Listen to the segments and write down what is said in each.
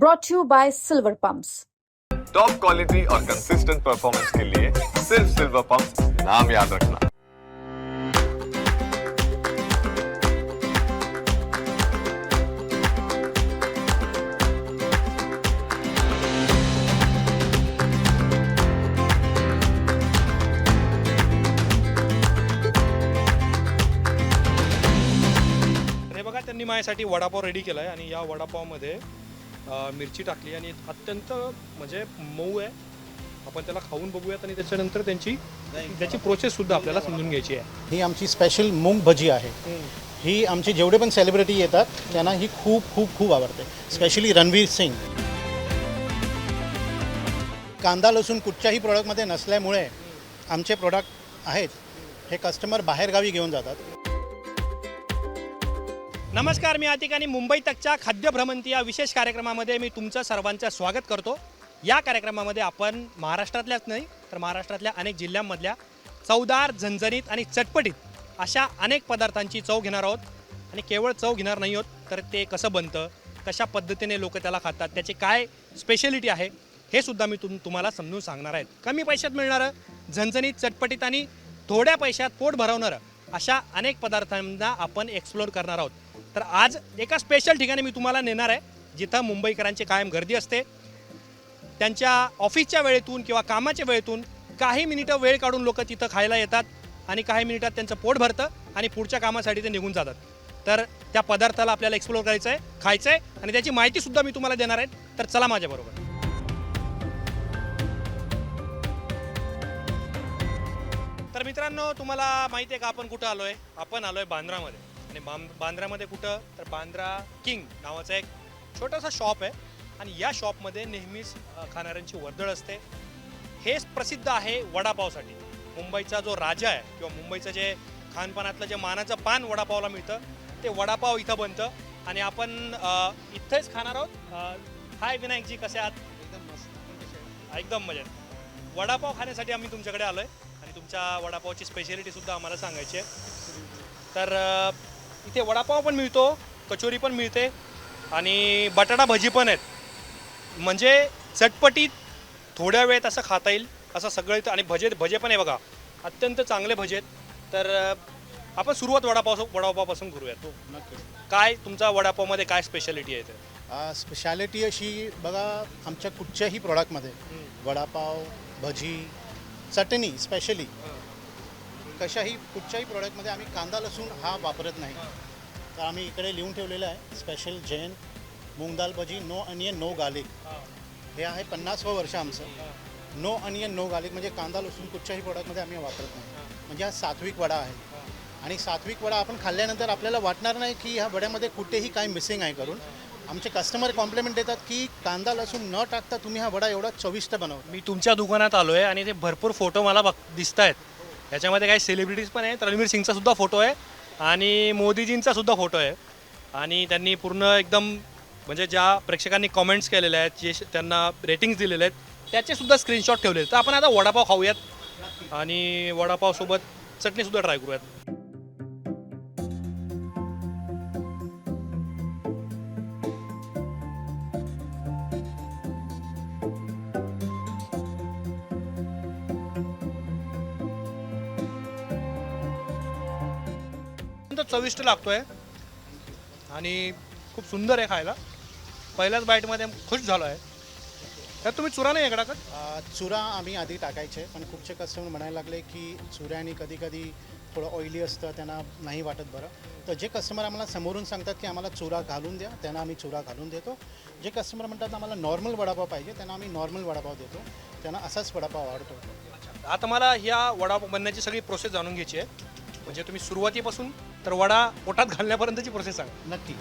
brought to you by Silver Pumps. Top quality और consistent performance के लिए सिर्फ सिल्वर पंप नाम याद रखना हे बघा त्यांनी माझ्यासाठी वडापाव रेडी केला आहे आणि या वडापावमध्ये मिरची टाकली आणि अत्यंत म्हणजे मऊ आहे. आपण त्याला खाऊन बघूयात आणि त्याच्यानंतर त्यांची त्याची प्रोसेस सुद्धा आपल्याला समजून घ्यायची आहे. ही आमची स्पेशल मूंग भजी आहे. ही आमचे जेवढे पण सेलिब्रिटी येतात त्यांना ही खूप खूप खूप आवडते. स्पेशली रणवीर सिंग. कांदा लसूण कुठच्याही प्रोडक्टमध्ये नसल्यामुळे आमचे प्रोडक्ट आहेत हे कस्टमर बाहेरगावी घेऊन जातात. नमस्कार मी या ठिकाणी मुंबई तकच्या खाद्य भ्रमंती या विशेष कार्यक्रमामध्ये मी तुमचं सर्वांचं स्वागत करतो. या कार्यक्रमामध्ये आपण महाराष्ट्रातल्याच नाही तर महाराष्ट्रातल्या अनेक जिल्ह्यांमधल्या चवदार झणझणीत आणि चटपटीत अशा अनेक पदार्थांची चव घेणार आहोत. आणि केवळ चव घेणार नाही आहोत तर ते कसं बनतं कशा पद्धतीने लोक त्याला खातात त्याची काय स्पेशलिटी आहे हे सुद्धा मी तुम तुम्हाला समजून सांगणार आहेत कमी पैशात मिळणारं झणझणीत चटपटीत आणि थोड्या पैशात पोट भरवणारं अशा अनेक पदार्थांना आपण एक्सप्लोर करणार आहोत. तर आज एका स्पेशल ठिकाणी मी तुम्हाला नेणार आहे जिथं मुंबईकरांची कायम गर्दी असते. त्यांच्या ऑफिसच्या वेळेतून किंवा कामाच्या वेळेतून काही मिनिटं वेळ काढून लोक तिथं खायला येतात आणि काही मिनिटात त्यांचं पोट भरतं आणि पुढच्या कामासाठी ते निघून जातात. तर त्या पदार्थाला आपल्याला एक्सप्लोर करायचं आहे खायचं आहे आणि त्याची माहितीसुद्धा मी तुम्हाला देणार आहे. तर चला माझ्याबरोबर तर मित्रांनो तुम्हाला माहिती आहे का आपण कुठं आलोय? आपण आलोय बांद्रामध्ये. आणि बां बांद्रामध्ये कुठं? तर बांद्रा किंग नावाचं एक छोटासा शॉप आहे. आणि या शॉपमध्ये नेहमीच खाणाऱ्यांची वर्दळ असते. हेच प्रसिद्ध आहे वडापावसाठी. मुंबईचा जो राजा आहे किंवा मुंबईचं जे खानपानातलं जे मानाचं पान वडापावला मिळतं ते वडापाव इथं बनतं. आणि आपण इथेच खाणार आहोत. हाय विनायकजी कसे आहात? एकदम मस्त. एकदम मजेत. वडापाव खाण्यासाठी आम्ही तुमच्याकडे आलोय. आणि तुमच्या वडापावची स्पेशालिटी सुद्धा आम्हाला सांगायची आहे. तर इथे वडापाव पण मिळतो कचोरी पण मिळते आणि बटाटा भजी पण आहेत. म्हणजे चटपटीत थोड्या वेळेत असं खाता येईल असं सगळं इथं आणि भजे भजे पण आहे बघा अत्यंत चांगले भजे आहेत. तर आपण सुरुवात वडापाव वडापावपासून करूयात. नक्की. काय तुमचा वडापावमध्ये काय स्पेशालिटी आहे ते स्पेशालिटी अशी बघा आमच्या कुठच्याही प्रोडक्टमध्ये वडापाव भजी चटणी स्पेशली कशाही कुठच्याही प्रोडक्टमध्ये आम्ही कांदा लसूण हा वापरत नाही. तर आम्ही इकडे लिहून ठेवलेलं आहे स्पेशल जैन मूंग दाल भजी नो अनियन नो गार्लिक हे आहे पन्नासवं वर्ष आमचं. नो अनियन नो गार्लिक म्हणजे कांदा लसूण कुठच्याही प्रोडक्टमध्ये आम्ही वापरत नाही. म्हणजे हा सात्विक वडा आहे. आणि सात्विक वडा आपण खाल्ल्यानंतर आपल्याला वाटणार नाही की ह्या वड्यामध्ये कुठेही काय मिसिंग आहे करून. आमचे कस्टमर कॉम्प्लिमेंट देतात की कांदा लसूण न टाकता तुम्ही हा वडा एवढा चविष्ट बनवता. मी तुमच्या दुकानात आलो आहे आणि ते भरपूर फोटो मला बघ दिसत आहेत ह्याच्यामध्ये काही सेलिब्रिटीज पण आहेत. रणवीर सिंगचा सुद्धा फोटो आहे आणि मोदीजींचा सुद्धा फोटो आहे. आणि त्यांनी पूर्ण एकदम म्हणजे ज्या प्रेक्षकांनी कमेंट्स केलेल्या आहेत जे त्यांना रेटिंग्स दिलेले आहेत त्याचे सुद्धा स्क्रीनशॉट ठेवले आहेत. तर आपण आता वडापाव खाऊयात. आणि वडापावसोबत चटणीसुद्धा ट्राय करूयात. चविष्ट लागतोय. आणि खूप सुंदर आहे खायला. पहिल्याच बाईटमध्ये खुश झालो आहे त्यात तुम्ही चुरा नाही आहे का अ, चुरा आम्ही आधी टाकायचे पण खूपचे कस्टमर म्हणायला लागले की चुऱ्याने कधी कधी थोडं ऑइली असतं त्यांना नाही वाटत बरं. तर जे कस्टमर आम्हाला समोरून सांगतात की आम्हाला चुरा घालून द्या त्यांना आम्ही चुरा घालून देतो. जे कस्टमर म्हणतात आम्हाला नॉर्मल वडापाव पाहिजे त्यांना आम्ही नॉर्मल वडापाव देतो. त्यांना असाच वडापाव आवडतो. आता मला ह्या वडापाव बनण्याची सगळी प्रोसेस जाणून घ्यायची आहे. म्हणजे तुम्ही सुरुवातीपासून तर वडा पोटात घालण्यापर्यंतची प्रोसेस सांगा नक्की.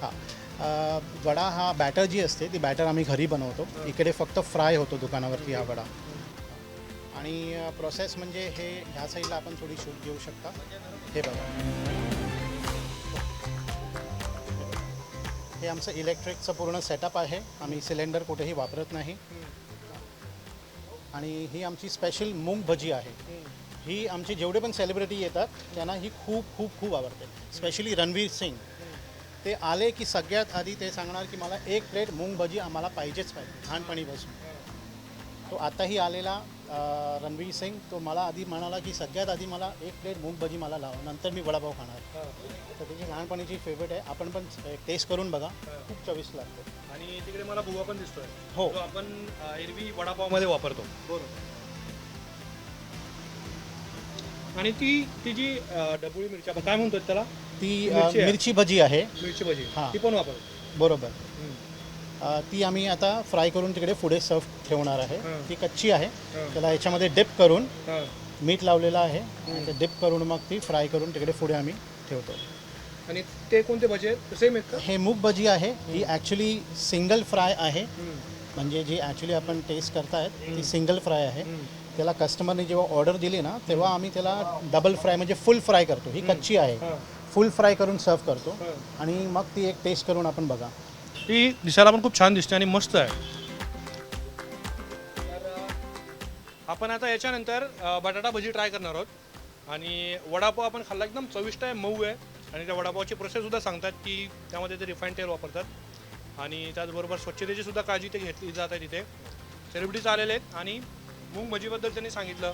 हां. वडा हा बॅटर जी असते ती बॅटर आम्ही घरी बनवतो. इकडे फक्त फ्राय होतो दुकानावरती हा वडा. आणि प्रोसेस म्हणजे हे ह्या साईडला आपण थोडी शूट घेऊ शकता. हे बघा. हे आमचं इलेक्ट्रिकचं पूर्ण सेटअप आहे. आम्ही सिलेंडर कुठेही वापरत नाही. आणि ही आमची स्पेशल मूंग भजी आहे. ही आमचे जेवढे पण सेलिब्रिटी येतात त्यांना ही खूप खूप खूप आवडते. स्पेशली रणवीर सिंग. ते आले की सगळ्यात आधी ते सांगणार की मला एक प्लेट मूग भजी आम्हाला पाहिजेच पाहिजे लहानपणीपासून. तो आताही आलेला रणवीर सिंग तो मला आधी म्हणाला की सगळ्यात आधी मला एक प्लेट मूग भजी मला लावा नंतर मी वडापाव खाणार. तर त्याची लहानपणीची फेवरेट आहे. आपण पण टेस्ट करून बघा. खूप चविष्ट लागतो. आणि तिकडे मला भुगा पण दिसतोय. हो. आपण एरवी वडापावमध्ये वापरतो. बरोबर. आणि ती ती जी अ, डबुळी मिरची आपण काय म्हणतो त्याला? ती अं, मिरची आहे. मिरची भजी आहे. मिरची भजी. हां. ती पण वापरतो. बरोबर. अं, ती आम्ही आता फ्राय करून तिकडे पुढे सर्व ठेवणार आहे. हां. ती कच्ची आहे. हां. त्याला ह्याच्यामध्ये डिप करून हां. मीठ लावलेलं आहे. आणि ते डिप करून मग ती फ्राय करून तिकडे पुढे आम्ही ठेवतो. आणि ते कोणते भजी आहेत? सेम आहेत का? हे मूग भजी आहे. ही ॲक्च्युली सिंगल फ्राय आहे. म्हणजे जी ॲक्च्युली आपण टेस्ट करतायत ती सिंगल फ्राय आहे. त्याला कस्टमरने जेव्हा ऑर्डर दिली ना तेव्हा आम्ही त्याला डबल फ्राय म्हणजे फुल फ्राय करतो. ही कच्ची आहे. फुल फ्राय करून सर्व करतो. आणि मग ती एक टेस्ट करून आपण बघा. ती दिसायला पण खूप छान दिसते आणि मस्त आहे. आपण आता याच्यानंतर बटाटा भजी ट्राय करणार आहोत. आणि वडापाव आपण खाल्ला एकदम चविष्ट आहे मऊ आहे. आणि त्या वडापावची प्रोसेससुद्धा सांगतात की त्यामध्ये ते रिफाईंड तेल वापरतात. आणि त्याचबरोबर स्वच्छतेची सुद्धा काळजी ते घेतली जात आहे तिथे. सेलिब्रिटीज आलेले आहेत आणि मूग भजीबद्दल त्यांनी सांगितलं.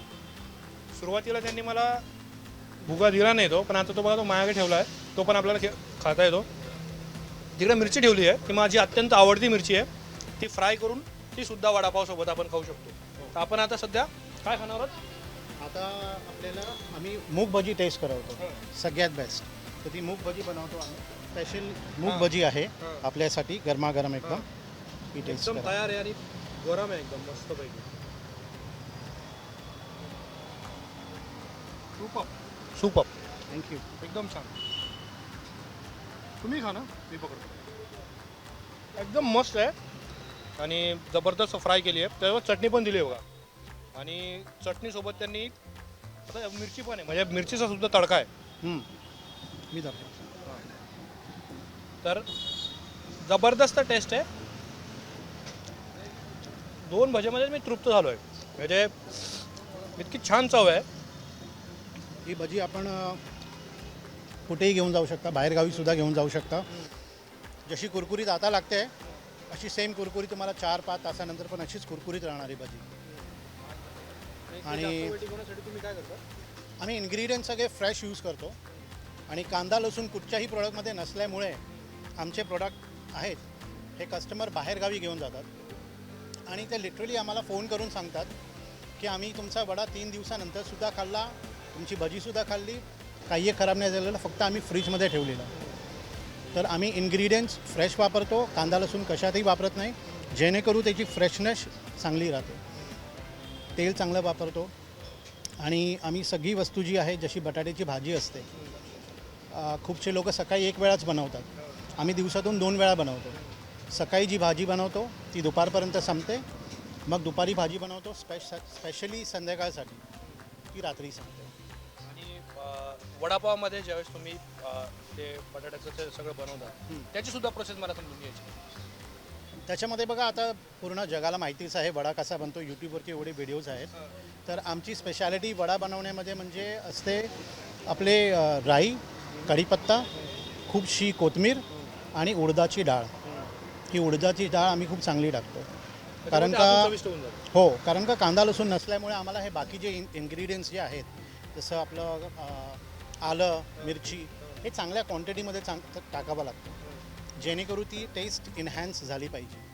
सुरुवातीला त्यांनी मला भुगा दिला नाही तो पण आता तो बघा तो माझ्याकडे ठेवला आहे तो पण आपल्याला खे- खाता येतो. तिकडे मिरची ठेवली आहे. ती माझी अत्यंत आवडती मिरची आहे. ती फ्राय करून ती सुद्धा वडापावसोबत आपण खाऊ शकतो. तर आपण आता सध्या काय खाणार आहोत? आता आपल्याला आम्ही मूग भजी टेस्ट करवतो. सगळ्यात बेस्ट तर ती मूग भजी बनवतो आम्ही. स्पेशल मूग. भजी आहे. आपल्यासाठी गरमागरम एकदम. हां. टेस्ट तयार आहे आणि गरम आहे एकदम मस्तपैकी सूप सूप थँक्यू एकदम छान. तुम्ही खा ना मी पकडतो. एकदम मस्त आहे. आणि जबरदस्त फ्राय केली आहे. त्यावर चटणी पण दिली आहे बघा. आणि चटणीसोबत त्यांनी आता मिरची पण आहे. म्हणजे मिरचीचा सुद्धा तडका आहे. मी दाखवतो तर जबरदस्त टेस्ट आहे. दोन भज्यामध्ये मी तृप्त झालो आहे म्हणजे इतकी छान चव आहे. ही भजी आपण कुठेही घेऊन जाऊ शकता. बाहेरगावी सुद्धा घेऊन जाऊ शकता. जशी कुरकुरीत आता लागते अशी सेम कुरकुरी तुम्हाला चार पाच तासानंतर पण अशीच कुरकुरीत राहणारी भजी. आणि- तुम्ही काय करता? आम्ही इन्ग्रेडियंट सगळे फ्रेश यूज करतो. आणि कांदा लसूण कुठच्याही प्रोडक्टमध्ये नसल्यामुळे आमचे प्रोडक्ट आहेत हे कस्टमर बाहेरगावी घेऊन जातात. आणि ते लिटरली आम्हाला फोन करून सांगतात की आम्ही तुमचा वडा तीन दिवसानंतर सुद्धा खाल्ला तुमची भजीसुद्धा खाल्ली काही खराब नाही झालेलं फक्त आम्ही फ्रीजमध्ये ठेवलेलं. तर आम्ही इन्ग्रेडियंट्स फ्रेश वापरतो कांदा लसूण कशातही वापरत नाही जेणेकरून त्याची फ्रेशनेस चांगली राहते. तेल चांगलं वापरतो. आणि आम्ही सगळी वस्तू जी आहे जशी बटाट्याची भाजी असते खूपसे लोक सकाळी एक वेळाच बनवतात. आम्ही दिवसातून दोन वेळा बनवतो. सकाळी जी भाजी बनवतो ती दुपारपर्यंत संपते. मग दुपारी भाजी बनवतो स्पेश स्पेशली संध्याकाळसाठी ती रात्री संपते. वडापावमध्ये ज्यावेळेस तुम्ही अ, ते बटाट्याचं ते सगळं बनवता. त्याची सुद्धा प्रोसेस मला समजून घ्यायची त्याच्यामध्ये बघा आता पूर्ण जगाला माहितीच आहे वडा कसा बनतो. यूट्यूबवरती एवढे व्हिडिओज आहेत. तर आमची स्पेशालिटी वडा बनवण्यामध्ये म्हणजे असते आपले अ, राई कढीपत्ता खूपशी कोथमीर आणि उडदाची डाळ. ही उडदाची डाळ आम्ही खूप चांगली टाकतो. कारण का अजून चविष्ट होऊन जातं. हो कारण का कांदा लसूण नसल्यामुळे आम्हाला हे बाकीचे इन इन्ग्रेडियंट्स जे आहेत जसं आपलं आलं मिरची हे चांगल्या क्वांटिटीमध्ये चांग टाकावं लागतं. जेणेकरून ती टेस्ट इन्हॅन्स झाली पाहिजे.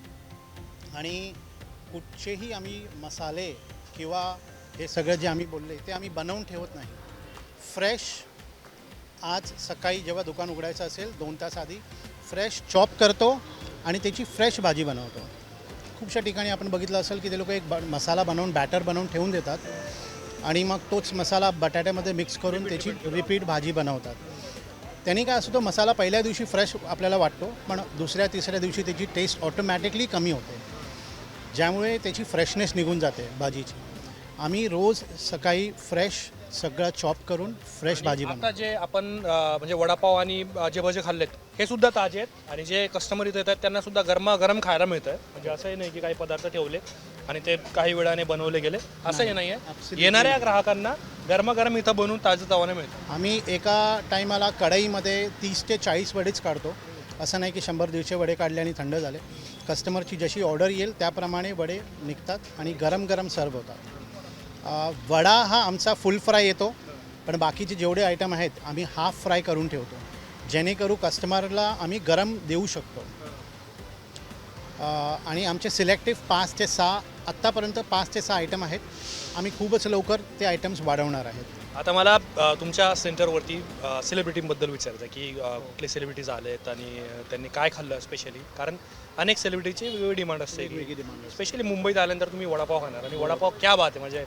आणि कुठचेही आम्ही मसाले किंवा हे सगळं जे आम्ही बोलले ते आम्ही बनवून ठेवत नाही. फ्रेश आज सकाळी जेव्हा दुकान उघडायचं असेल दोन तास आधी फ्रेश चॉप करतो आणि त्याची फ्रेश भाजी बनवतो. खूपशा ठिकाणी आपण बघितलं असेल की ते लोक एक ब मसाला बनवून बॅटर बनवून ठेवून देतात. आणि मग तोच मसाला बटाट्यामध्ये मिक्स करून त्याची रिपीट भाजी बनवतात. त्यांनी काय असतो तो मसाला पहिल्या दिवशी फ्रेश आपल्याला वाटतो पण दुसऱ्या तिसऱ्या दिवशी त्याची टेस्ट ऑटोमॅटिकली कमी होते. ज्यामुळे त्याची फ्रेशनेस निघून जाते भाजीची. आम्ही रोज सकाळी फ्रेश सगळं चॉप करून फ्रेश भाजी आता बनवतो. जे आपण म्हणजे वडापाव आणि जे भजे खाल्लेत हे सुद्धा ताजे आहेत आणि जे कस्टमर इथे येतात त्यांना सुद्धा गरमागरम खायला मिळतं आहे म्हणजे असंही नाही की काही पदार्थ ठेवले आणि ते काही वेळाने बनवले गेले. असंही नाही. आहे. येणाऱ्या ग्राहकांना गरमागरम इथं बनवून ताजं तवाने मिळतं. आम्ही एका टायमाला कढईमध्ये तीस ते चाळीस वडेच काढतो. असं नाही की शंभर दीडशे वडे काढले आणि थंड झाले. कस्टमरची जशी ऑर्डर येईल त्याप्रमाणे वडे निघतात आणि गरम गरम सर्व होतात. वडा हा आमचा फुल फ्राय येतो पण बाकीचे जेवढे आयटम आहेत आम्ही हाफ फ्राय करून ठेवतो. जेणेकरू कस्टमरला आम्ही गरम देऊ शकतो. आणि आमचे सिलेक्टिव्ह पाच ते सहा आत्तापर्यंत पाच ते सहा आयटम आहेत. आम्ही खूपच लवकर ते आयटम्स वाढवणार आहेत. आता मला अ, तुमच्या सेंटरवरती सेलिब्रिटींबद्दल विचारायचं आहे की अ, कुठले सेलिब्रिटीज आलेत आणि अ, त्यांनी काय खाल्लं स्पेशली कारण अनेक सेलिब्रिटीची वेगवेगळी डिमांड असते वेगवेगळी demand असते. स्पेशली मुंबईत आल्यानंतर तुम्ही वडापाव खाणार आणि वडापाव क्या बात आहे. म्हणजे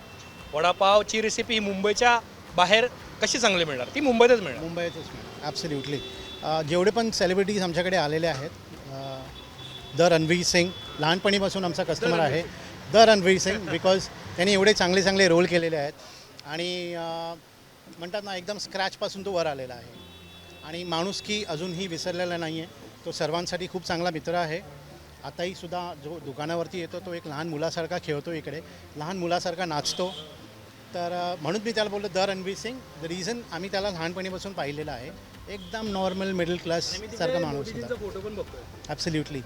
वडापावची रेसिपी ही मुंबईच्या बाहेर कशी चांगली मिळणार? ती मुंबईतच मिळणार. मुंबईतच ॲब्सल्युटली जेवढे पण सेलिब्रिटीज आमच्याकडे आलेले आहेत अ, द रणवीर सिंग लहानपणीपासून आमचा कस्टमर आहे. द रणवीर सिंग बिकॉज त्यांनी एवढे चांगले चांगले रोल केलेले आहेत. आणि म्हणतात ना एकदम स्क्रॅचपासून तो वर आलेला आहे. आणि माणूस की अजूनही विसरलेला नाही आहे तो सर्वांसाठी खूप चांगला मित्र आहे. आताही सुद्धा जो दुकानावरती येतो तो एक लहान मुलासारखा खेळतो इकडे. लहान मुलासारखा नाचतो. तर म्हणून मी त्याला बोललो the Ranveer Singh the reason आम्ही त्याला लहानपणीपासून पाहिलेलं आहे एकदम नॉर्मल मिडल क्लास सारखा माणूस होता. फोटो पण बघतोय. ॲब्सल्युटली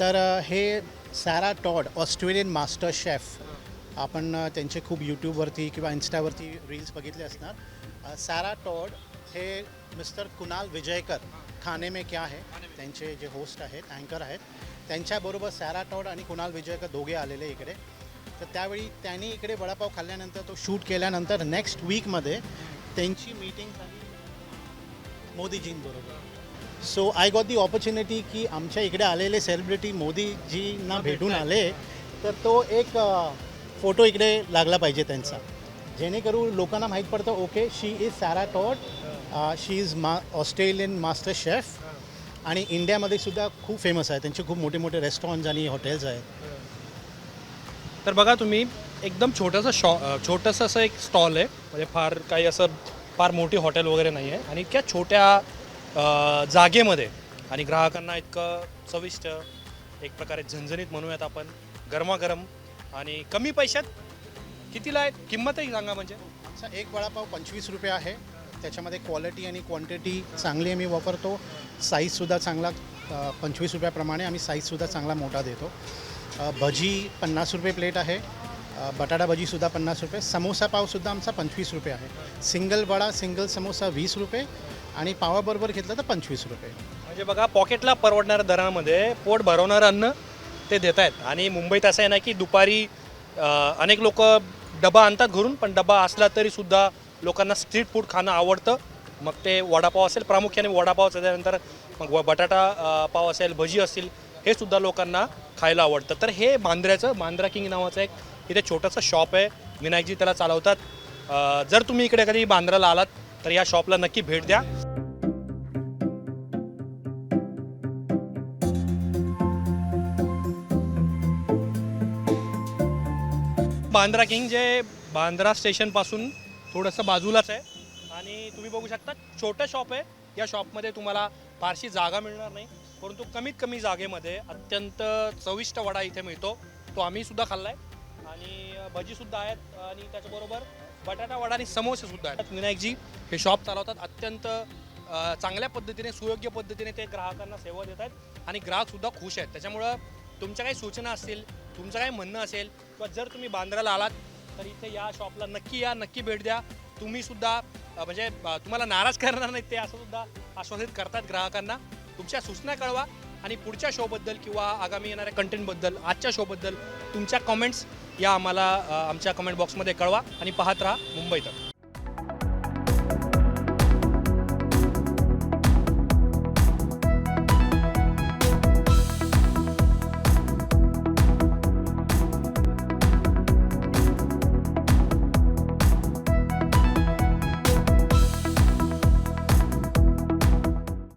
तर हे Sarah Todd Australian master chef. आपण त्यांचे खूप यूट्यूबवरती किंवा इन्स्टावरती रील्स बघितले असणार. सॅरा टॉड हे मिस्टर कुणाल विजयकर खाने में क्या है त्यांचे जे होस्ट आहेत अँकर आहेत. त्यांच्याबरोबर सॅरा टॉड आणि कुणाल विजयकर दोघे आलेले इकडे. तर त्यावेळी त्यांनी इकडे वडापाव खाल्ल्यानंतर तो शूट केल्यानंतर नेक्स्ट वीकमध्ये त्यांची मीटिंग झाली मोदीजींबरोबर. So I got the opportunity की आमच्या इकडे आलेले सेलिब्रिटी मोदीजींना भेटून आले तर तो एक फोटो इकडे लागला पाहिजे त्यांचा. जेणेकरून लोकांना माहीत पडतं okay she is Sarah Todd she is मा ऑस्ट्रेलियन मास्टर शेफ आणि इंडियामध्ये सुद्धा खूप फेमस आहे. त्यांचे खूप मोठे मोठे रेस्टॉरंट्स आणि हॉटेल्स आहेत. तर बघा तुम्ही एकदम छोटंसं शॉ छोटंसं असं एक स्टॉल आहे. म्हणजे फार काही असं फार मोठी हॉटेल वगैरे नाही आहे आणि इतक्या छोट्या जागेमध्ये. आणि ग्राहकांना इतकं चविष्ट एक प्रकारे झणझणीत म्हणूयात आपण गरमागरम आणि कमी पैशात कितीला आहे? किंमतही सांगा म्हणजे. आमचा एक वडापाव पंचवीस रुपये आहे. त्याच्यामध्ये क्वालिटी आणि क्वांटिटी चांगली आम्ही वापरतो. साईजसुद्धा चांगला पंचवीस रुपयाप्रमाणे आम्ही साईजसुद्धा चांगला मोठा देतो. भजी पन्नास रुपये प्लेट आहे. बटाटा भजीसुद्धा पन्नास रुपये. समोसा पावसुद्धा आमचा पंचवीस रुपये आहे. सिंगल वडा सिंगल समोसा वीस रुपये. आणि पावाबरोबर घेतलं तर पंचवीस रुपये. म्हणजे बघा पॉकेटला परवडणाऱ्या दरामध्ये पोट भरवणारं अन्न ते देत आहेत. आणि मुंबईत असं आहे ना की दुपारी अनेक लोक डबा आणतात घरून पण डबा असला तरी सुद्धा लोकांना स्ट्रीट फूड खाणं आवडतं. मग ते वडापाव असेल प्रामुख्याने वडापाव त्याच्यानंतर मग व- बटाटा पाव असेल भजी असतील हे सुद्धा लोकांना खायला आवडतं. तर हे बांद्र्याचं बांद्रा किंग नावाचं एक इथे छोटंसं शॉप आहे. विनायकजी त्याला चालवतात. जर तुम्ही इकडे कधी बांद्राला आलात तर या शॉपला नक्की भेट द्या. बांद्रा किंग जे बांद्रा स्टेशनपासून थोडंसं बाजूलाच आहे. आणि तुम्ही बघू शकता छोटं शॉप आहे. या शॉपमध्ये तुम्हाला फारशी जागा मिळणार नाही. परंतु कमीत कमी जागेमध्ये अत्यंत चविष्ट वडा इथे मिळतो. तो आम्ही सुद्धा खाल्ला आहे आणि भजीसुद्धा आहेत. आणि त्याच्याबरोबर बटाटा वडा आणि समोसे सुद्धा आहेत. विनायकजी हे शॉप चालवतात. अत्यंत चांगल्या पद्धतीने सुयोग्य पद्धतीने ते ग्राहकांना सेवा देत आहेत आणि ग्राहकसुद्धा खुश आहेत. त्याच्यामुळं तुमच्या काही सूचना असतील तुमचं काही म्हणणं असेल किंवा जर तुम्ही बांद्राला आलात तर इथे या शॉपला नक्की या नक्की भेट द्या. तुम्ही सुद्धा म्हणजे तुम्हाला नाराज करणार नाही ते असं सुद्धा आश्वासित करतात ग्राहकांना. तुमच्या सूचना कळवा. आणि पुढच्या शोबद्दल किंवा आगामी येणाऱ्या कंटेंटबद्दल आजच्या शोबद्दल तुमच्या कमेंट्स या आम्हाला आमच्या कमेंट बॉक्समध्ये कळवा आणि पाहत राहा मुंबई